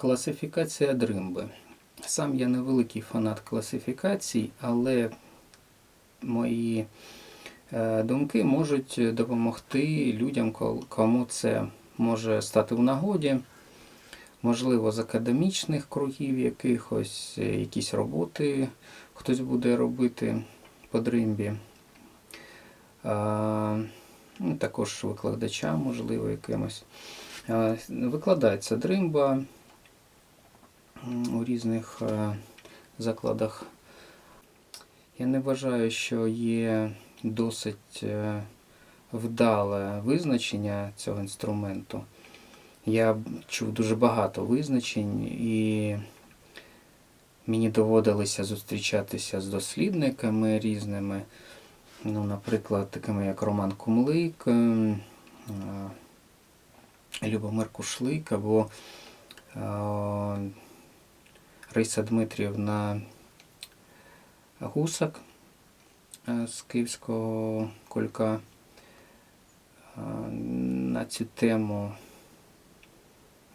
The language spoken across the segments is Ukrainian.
Класифікація дримби. Сам я не великий фанат класифікацій, але мої е, думки можуть допомогти людям, кому це може стати в нагоді. Можливо, з академічних кругів якихось, е, якісь роботи хтось буде робити по дримбі. Ну, також викладачам, можливо, якимось. Викладається дримба у різних е, закладах. Я не вважаю, що є досить е, вдале визначення цього інструменту. Я чув дуже багато визначень, і мені доводилося зустрічатися з дослідниками різними. Ну, наприклад, такими як Роман Кумлик, е, Любомир Кушлик або Раїса Дмитрівна Гусак з Київського колька е, на цю тему.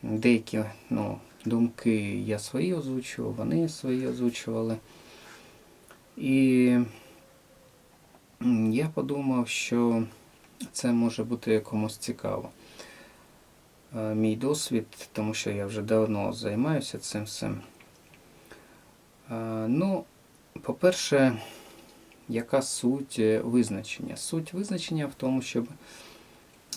Деякі ну, думки я свої озвучував, вони свої озвучували. І я подумав, що це може бути комусь цікаво. Е, Мій досвід, тому що я вже давно займаюся цим всім. Е, Ну, по-перше, яка суть е, визначення? Суть визначення в тому, щоб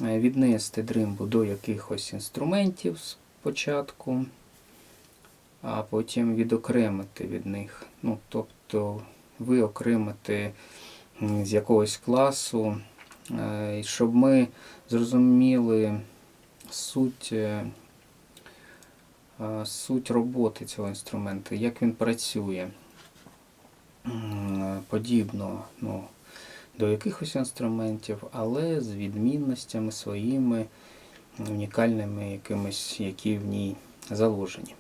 е, віднести дримбу до якихось інструментів спочатку, а потім відокремити від них. Ну, тобто виокремити м, з якогось класу, щоб ми зрозуміли суть, суть роботи цього інструменту, як він працює. Подібно ну, до якихось інструментів, але з відмінностями своїми унікальними якимись, які в ній заложені.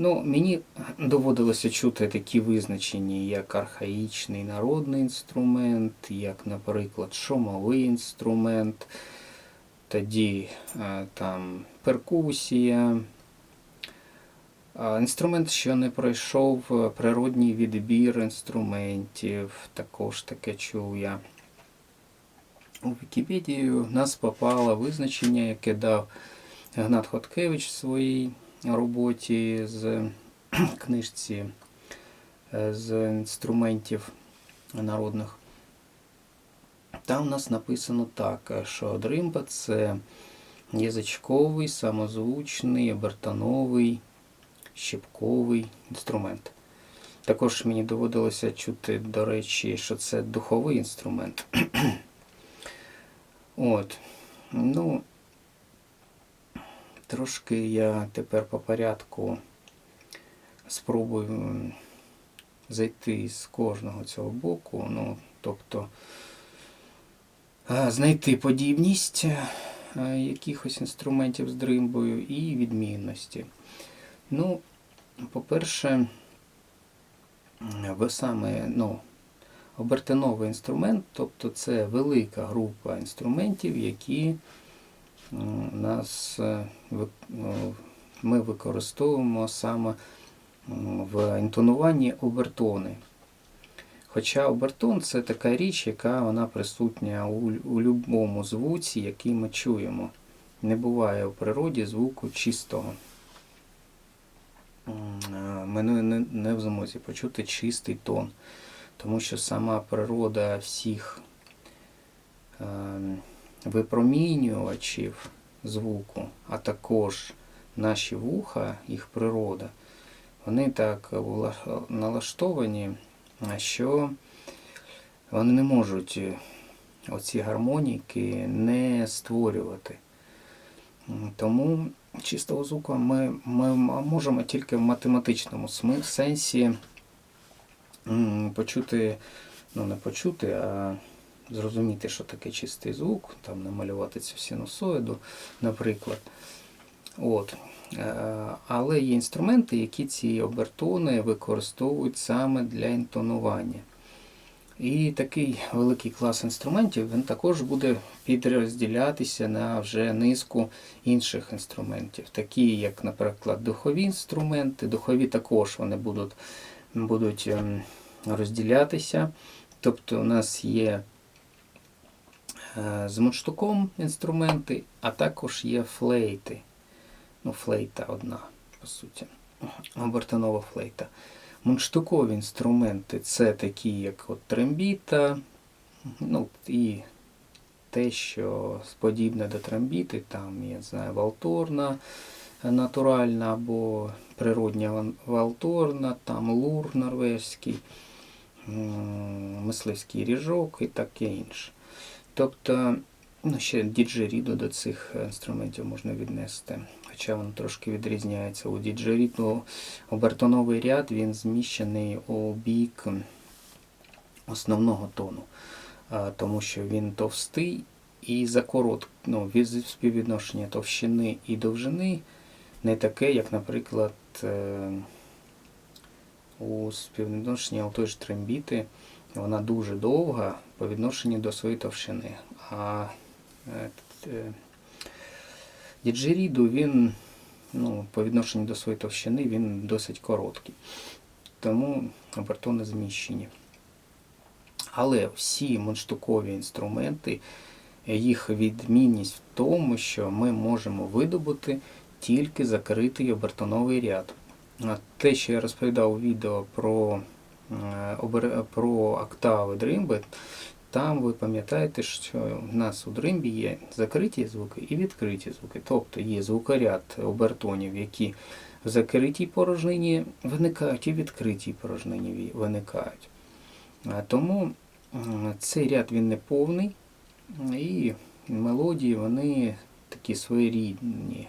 Ну, мені доводилося чути такі визначення, як архаїчний народний інструмент, як, наприклад, шумовий інструмент, тоді е, там перкусія. Інструмент, що не пройшов е, природній відбір інструментів, також таке чув я. У Вікіпедію в нас попало визначення, яке дав Гнат Хоткевич в своїй роботі з книжці е, з інструментів народних. Там у нас написано так, що дримба це язичковий, самозвучний, обертоновий, щипковий інструмент. Також мені доводилося чути, до речі, що це духовий інструмент. От. Ну, трошки я тепер по порядку спробую зайти з кожного цього боку. Ну, тобто знайти подібність е, якихось інструментів з дримбою і відмінності. Ну, по-перше, ви саме, ну, Обертоновий інструмент, тобто це велика група інструментів, які нас е, ну, ми використовуємо саме в інтонуванні обертони. Хоча обертон це така річ, яка вона присутня у, у будь-якому звуці, який ми чуємо. Не буває у природі звуку чистого. Е, Ми не, не, не в змозі почути чистий тон тому що сама природа всіх е, випромінювачів звуку, а також наші вуха, їх природа, вони так налаштовані, що вони не можуть е, оці гармоніки не створювати. Тому чистого звуку ми, ми можемо тільки в математичному сенсі почути, ну не почути, а зрозуміти, що таке чистий звук, там намалювати цю синусоїду, наприклад. От. Е, Але є інструменти, які ці обертони використовують саме для інтонування. І такий великий клас інструментів він також буде підрозділятися на вже низку інших інструментів, такі як, наприклад, духові інструменти. Духові також вони будуть, будуть ем, розділятися. Тобто у нас є е, з мундштуком інструменти, а також є флейти. Ну, флейта одна, по суті. Обертонова флейта. Мундштукові інструменти це такі, як от трембіта, ну і те, що подібне до трембіти, там, я знаю, валторна натуральна або природня валторна, там лур норвезький, мисливський ріжок і таке інше. Тобто, ну, ще діджеріду до цих інструментів можна віднести. Хоча воно трошки відрізняється. У діджеріду обертоновий ряд він зміщений у бік основного тону, тому що він товстий і за корот, ну, від співвідношення товщини і довжини не таке, як, наприклад, е, у співвідношенні у той ж трембіти вона дуже довга по відношенню до своєї товщини. А е, е, діджеріду він ну, по відношенню до своєї товщини він досить короткий. Тому обертони зміщені. Але всі мундштукові інструменти, їх відмінність в тому, що ми можемо видобути тільки закритий обертоновий ряд. Те, що я розповідав у відео про, е, про октави дримби, там ви пам'ятаєте, що в нас у дримбі є закриті звуки і відкриті звуки. Тобто є звукоряд обертонів, які в закритій порожнині виникають і в відкритій порожнині виникають. Тому цей ряд він не повний, і мелодії вони такі своєрідні.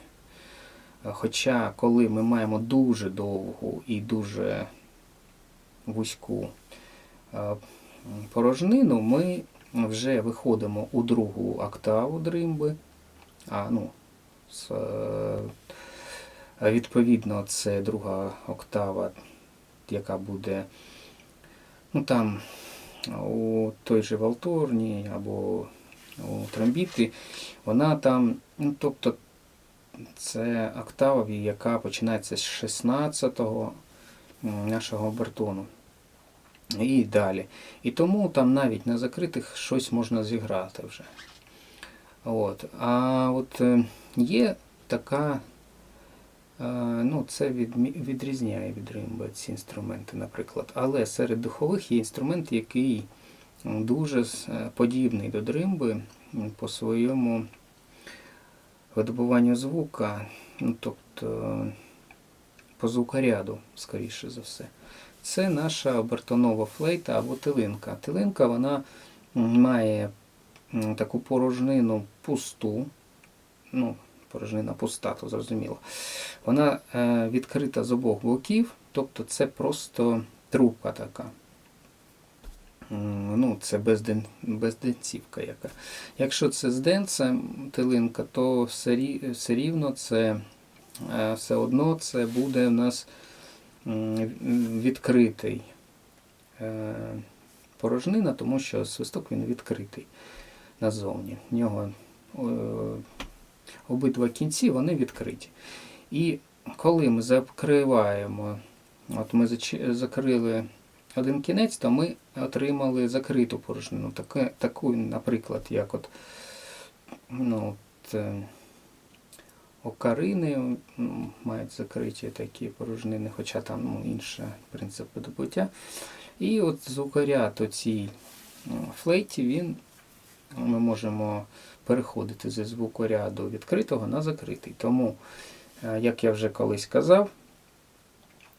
Хоча, коли ми маємо дуже довгу і дуже вузьку е, порожнину, ми вже виходимо у другу октаву дримби. А, ну, з, е, відповідно, це друга октава, яка буде ну, там у той же Валторні або у тромбіти, вона там, ну, тобто, це октава, яка починається з 16-го нашого обертону. І далі. І тому там навіть на закритих щось можна зіграти вже. От. А от е, є така, е, ну це відрізняє від римби ці інструменти, наприклад. Але серед духових є інструмент, який дуже е, подібний до дримби по своєму видобуванню звука, ну, тобто по звукоряду, скоріше за все. Це наша обертонова флейта або тилинка. Тилинка вона має таку порожнину пусту, ну, порожнина пуста, то зрозуміло. Вона е, відкрита з обох боків, тобто це просто трубка така. Ну, це безден, безденцівка яка. Якщо це з денцем тилинка, то все, рі- все рівно це е, все одно це буде у нас відкритий е, порожнина, тому що свисток він відкритий назовні. В нього е, обидва кінці вони відкриті. І коли ми закриваємо, от ми закрили один кінець, то ми отримали закриту порожнину. Таку, наприклад, як от, ну, от, е, окарини мають закриті такі порожнини, хоча там ну, інший принцип видобуття. І от звукоряд оцій м, флейті, він, ми можемо переходити зі звукоряду відкритого на закритий. Тому, е, як я вже колись казав,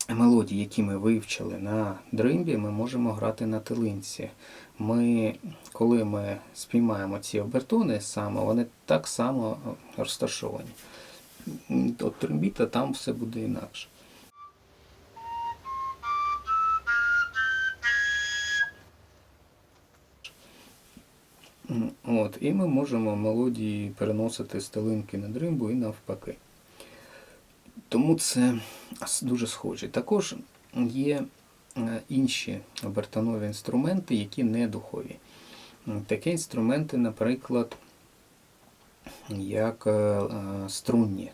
мелодії, які ми вивчили на дримбі, ми можемо грати на тилинці. Ми, коли ми спіймаємо ці обертони саме, вони так само розташовані. От трембіта там все буде інакше. От, і ми можемо мелодії переносити з тилинки на дримбу і навпаки. Тому це дуже схоже. Також є е, інші обертонові інструменти, які не духові. Такі інструменти, наприклад, як е, е, струнні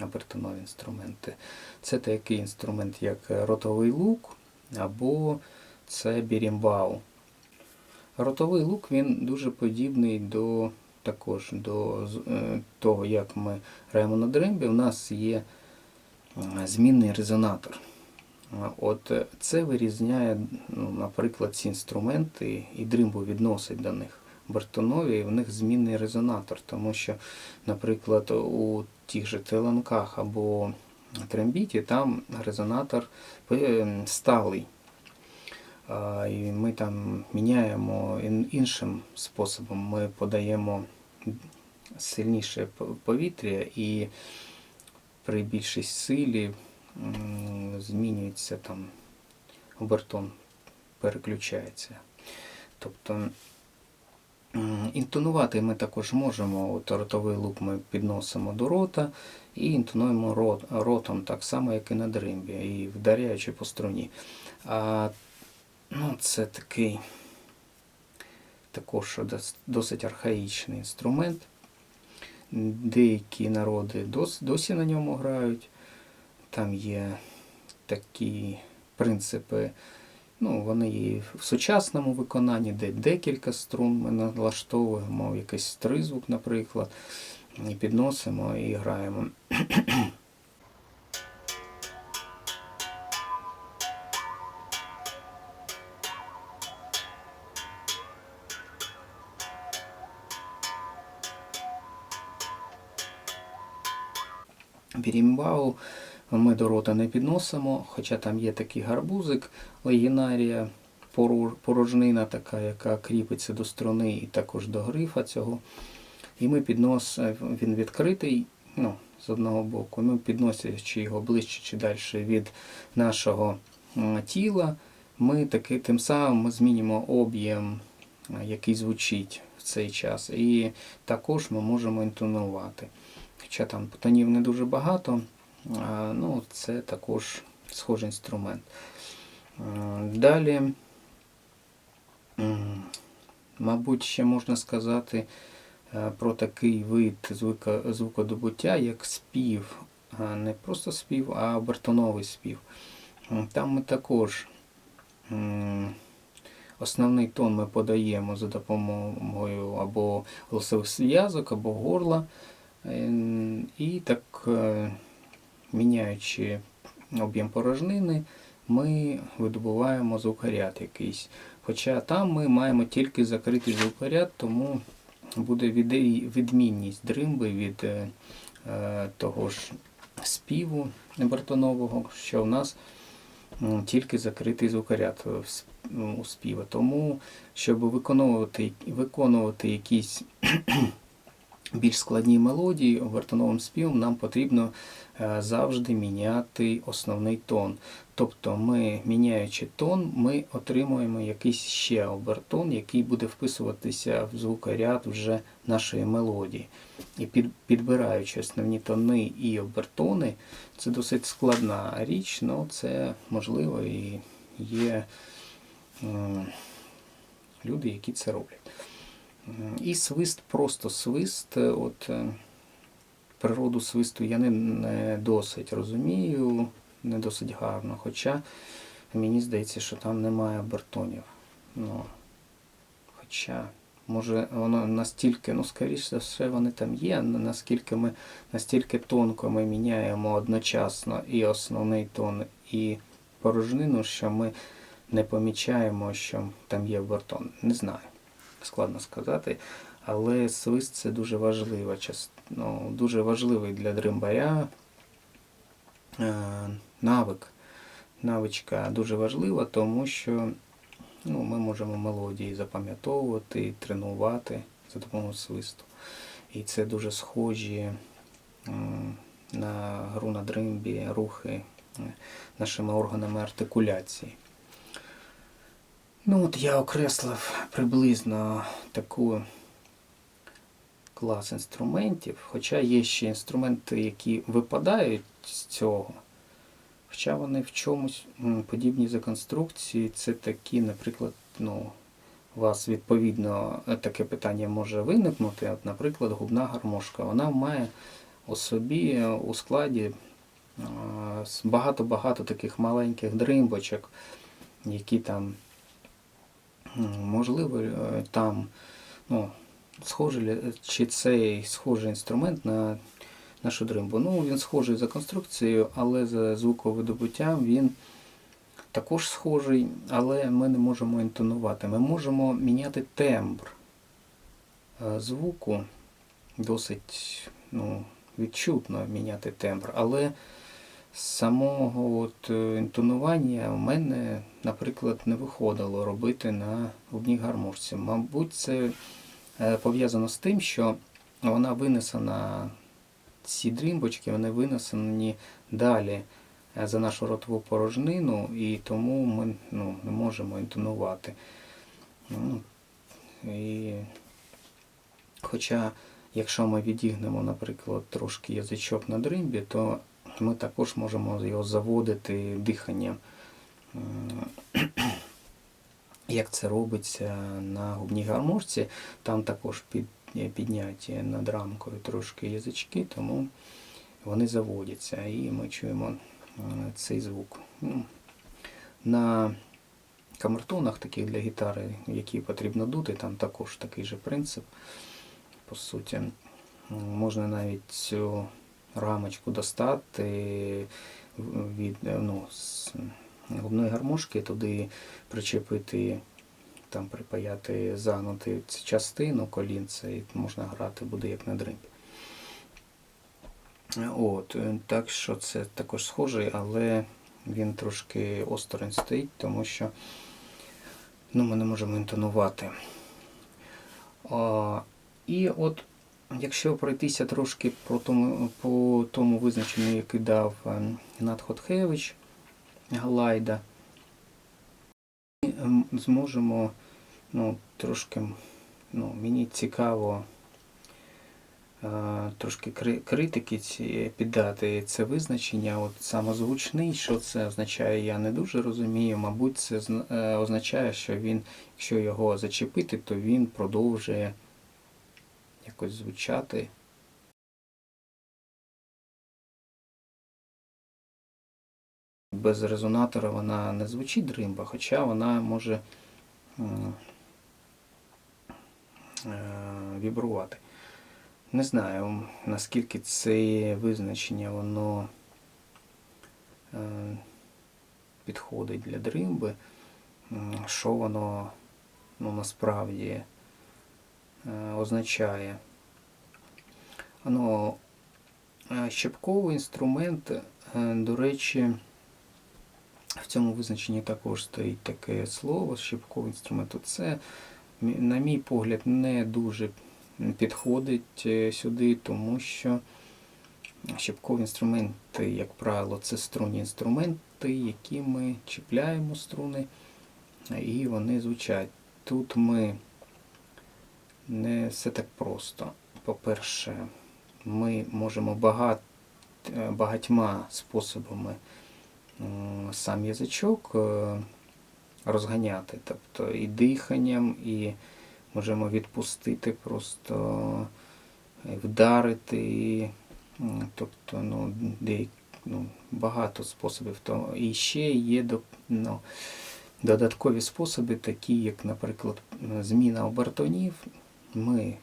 обертонові інструменти. Це такий інструмент, як ротовий лук або це бірімбау. Ротовий лук він дуже подібний до також до е, того, як ми граємо на дримбі. У нас є змінний резонатор. От це вирізняє, ну, наприклад, ці інструменти, і дримбу відносить до них. Бартонові, в них змінний резонатор, тому що, наприклад, у тих же теленках або трембіті там резонатор е, сталий. І ми там міняємо іншим способом. Ми подаємо сильніше повітря і при більшій силі змінюється там обертон, переключається. Тобто інтонувати ми також можемо. От ротовий лук ми підносимо до рота і інтонуємо рот, ротом так само, як і на дримбі, і вдаряючи по струні. А Ну, це такий також досить архаїчний інструмент. Деякі народи дос, досі на ньому грають. Там є такі принципи, ну, вони і в сучасному виконанні, де декілька струн ми налаштовуємо, якийсь тризвук, наприклад, і підносимо і граємо. Бірімбау ми до рота не підносимо, хоча там є такий гарбузик, легінарія, порожнина така, яка кріпиться до струни і також до грифа цього. І ми піднос, він відкритий ну, з одного боку, ми підносячи його ближче чи далі від нашого тіла, ми таки, тим самим ми змінюємо об'єм, який звучить в цей час. І також ми можемо інтонувати. Хоча там тонів не дуже багато, ну, це також схожий інструмент. Далі, мабуть, ще можна сказати е, про такий вид звукодобуття, як спів. Не просто спів, а обертоновий спів. Там ми також основний тон ми подаємо за допомогою або голосових зв'язок, або горла. Е, І так, е, міняючи об'єм порожнини, ми видобуваємо звукоряд якийсь. Хоча там ми маємо тільки закритий звукоряд, тому буде відмінність дримби від е, е, того ж співу бартонового, що в нас тільки закритий звукоряд у співа. Тому, щоб виконувати, виконувати якісь більш складні мелодії обертоновим співом, нам потрібно е, завжди міняти основний тон. Тобто ми, міняючи тон, ми отримуємо якийсь ще обертон, який буде вписуватися в звукоряд вже нашої мелодії. І під, підбираючи основні тони і обертони, це досить складна річ, але це можливо і є люди, які це роблять. І свист, просто свист. е, От, е, природу свисту я не, не досить розумію, не досить гарно. Хоча мені здається, що там немає обертонів. Ну, хоча, може, воно настільки, ну, скоріш за все, вони там є, наскільки ми настільки тонко ми міняємо одночасно і основний тон, і порожнину, що ми не помічаємо, що там є обертон. Не знаю складно сказати. Але свист це дуже важлива ну, дуже важливий для дримбаря е, навик. Навичка дуже важлива, тому що ну, ми можемо мелодії запам'ятовувати, тренувати за допомогою свисту. І це дуже схожі м, на гру на дримбі рухи е, нашими органами артикуляції. Ну от я окреслив приблизно таку клас інструментів, хоча є ще інструменти, які випадають з цього, Хоча вони в чомусь подібні за конструкції, це такі, наприклад, ну, у вас відповідно таке питання може виникнути. От, наприклад, губна гармошка. Вона має у собі у складі багато-багато таких маленьких дримбочок, які там, можливо, е, там ну, схожий, чи цей схожий інструмент на нашу дримбу. Ну, він схожий за конструкцією, але за звуковидобуттям він також схожий, але ми не можемо інтонувати. Ми можемо міняти тембр е, звуку, досить ну, відчутно міняти тембр, але самого от е, інтонування в мене, наприклад, не виходило робити на губній гармошці. Мабуть, це е, пов'язано з тим, що вона винесена, ці дрімбочки, вони винесені далі е, за нашу ротову порожнину, і тому ми ну, не можемо інтонувати. Ну, і... Хоча, якщо ми відігнемо, наприклад, трошки язичок на дримбі, то ми також можемо його заводити диханням. Як це робиться на губній гармошці, там також під, підняті над рамкою трошки язички, тому вони заводяться і ми чуємо е, цей звук. Ну, На камертонах таких для гітари, які потрібно дути, там також такий же принцип. По суті, можна навіть цю рамочку достати від е, ну, з губної гармошки, туди причепити, там припаяти, загнути цю частину колінця, і можна грати буде як на дримбі. От, е, так що це також схожий, але він трошки осторонь стоїть, тому що ну, ми не можемо інтонувати. А, і от якщо пройтися трошки по тому, по тому визначенню, який дав ем, Хотхевич Галайда, ми ем, зможемо ну, трошки, ну, мені цікаво е, трошки критики ці, піддати це визначення. От самозвучний, що це означає, я не дуже розумію. Мабуть, це е, означає, що він, якщо його зачепити, то він продовжує якось звучати. Без резонатора вона не звучить дримба, хоча вона може е, вібрувати. Не знаю, наскільки це визначення воно е, підходить для дримби, що воно ну, насправді е, означає. Воно е, щепковий інструмент, е, до речі, в цьому визначенні також стоїть таке слово щепковий інструмент. Це, на мій погляд, не дуже підходить е, сюди, тому що щепкові інструменти, як правило, це струнні інструменти, які ми чіпляємо струни, і вони звучать. Тут ми не все так просто. По-перше, ми можемо багат, е, багатьма способами сам язичок е, розганяти, тобто і диханням, і можемо відпустити, просто е, вдарити, тобто ну, деякі, ну, багато способів. То, і ще є ну, додаткові способи, такі як, наприклад, зміна обертонів. Ми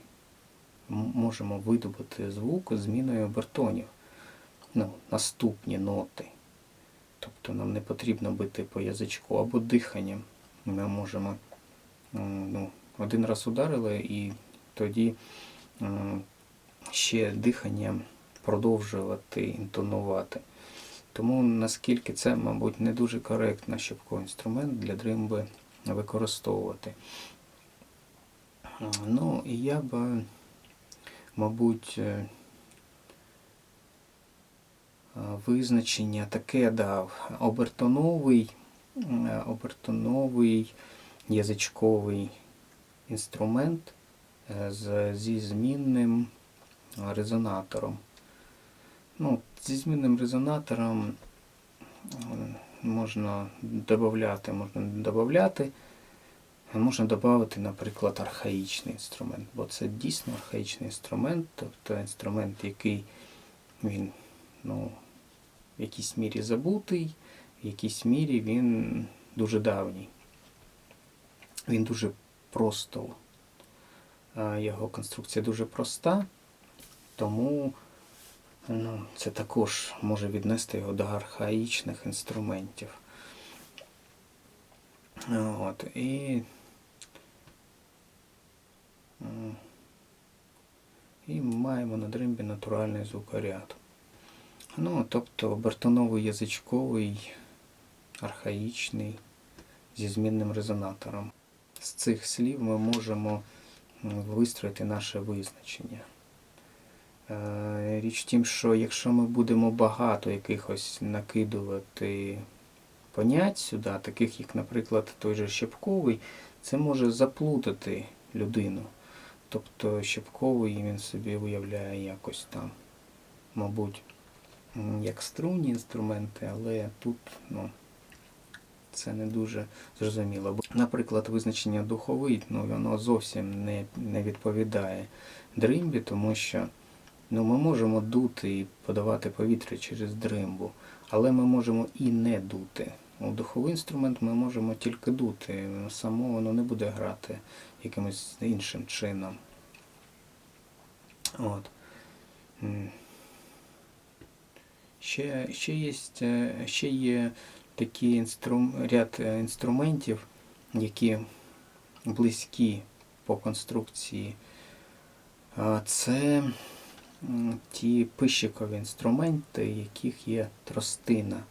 можемо видобути звук зміною обертонів. Ну, наступні ноти. Тобто нам не потрібно бити по язичку або диханням. Ми можемо ну, один раз ударили і тоді ще диханням продовжувати інтонувати. Тому наскільки це, мабуть, не дуже коректно, щоб інструмент для дримби використовувати. Ну, і я б, мабуть, е, е, визначення таке дав обертоновий, е, обертоновий язичковий інструмент зі змінним резонатором. Ну, зі змінним резонатором можна додати, можна не додати. Можна додати, наприклад, архаїчний інструмент, бо це дійсно архаїчний інструмент, тобто інструмент, який він ну, в якійсь мірі забутий, в якійсь мірі він дуже давній. Він дуже просто, його конструкція дуже проста, тому ну, це також може віднести його до архаїчних інструментів. От, і, і маємо на дримбі натуральний звукоряд. Ну, тобто бертоновий язичковий, архаїчний, зі змінним резонатором. З цих слів ми можемо вистроїти наше визначення. Е, Річ в тім, що якщо ми будемо багато якихось накидувати понять сюди, таких як, наприклад, той же Щепковий, це може заплутати людину. Тобто Щепковий він собі уявляє якось там, мабуть, як струнні інструменти, але тут ну, це не дуже зрозуміло. Бо, Наприклад, визначення духовий, ну, воно зовсім не, не відповідає дримбі, тому що ну, ми можемо дути і подавати повітря через дримбу, але ми можемо і не дути. У духовий інструмент ми можемо тільки дути, само воно не буде грати якимось іншим чином. От. Ще, ще, є, ще є такий інструм, ряд е, інструментів, які близькі по конструкції. Це ті пищикові інструменти, яких є тростина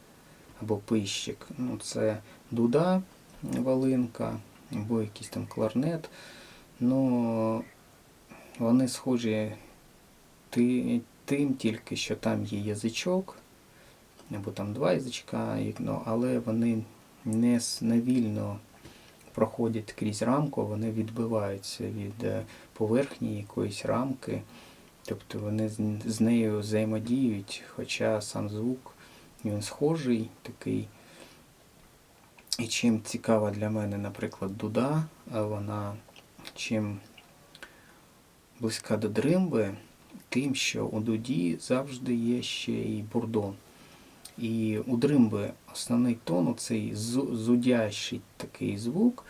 або пищик. Ну, це дуда, волинка, або якийсь там кларнет. Ну, вони схожі ти- тим тільки, що там є язичок, або там два язичка, ну, але вони не, с- не вільно проходять крізь рамку, вони відбиваються від е, поверхні якоїсь рамки. Тобто вони з нею взаємодіють, хоча сам звук він схожий такий. І чим цікава для мене, наприклад, дуда, вона чим близька до дримби, тим, що у дуді завжди є ще і бурдон. І у дримби основний тон, цей зудящий такий звук,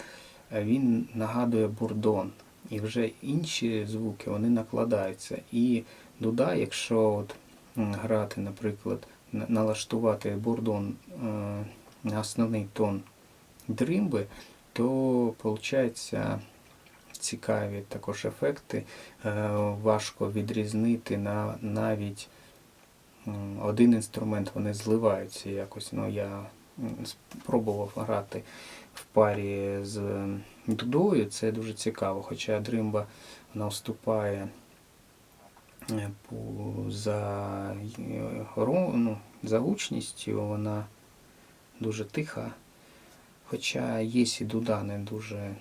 е, він нагадує бурдон. І вже інші звуки вони накладаються. І дуда, якщо от грати, наприклад, налаштувати бурдон е, на основний тон дримби, то виходить цікаві також ефекти. Е, Важко відрізнити на навіть один інструмент, вони зливаються якось. Ну, я спробував грати в парі з дудою, це дуже цікаво, хоча дримба вона вступає е, за, е, ну, за гучністю, вона дуже тиха. Хоча є і дуда не дуже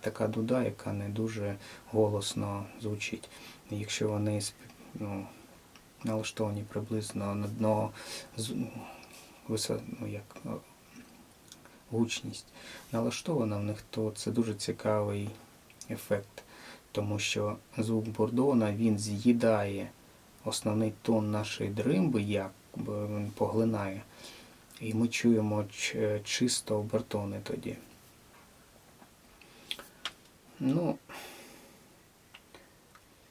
така дуда, яка не дуже голосно звучить. Якщо вони ну, налаштовані приблизно на дно з- ну, як, е, гучність налаштована в них, то це дуже цікавий ефект, тому що звук бордона він з'їдає основний тон нашої дримби, як він поглинає, і ми чуємо чисто обертони тоді. Ну,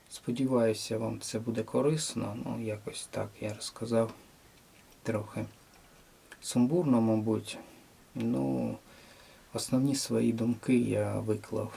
сподіваюся, вам це буде корисно. Ну, якось так я розказав трохи сумбурно, мабуть. Ну, основні свої думки я виклав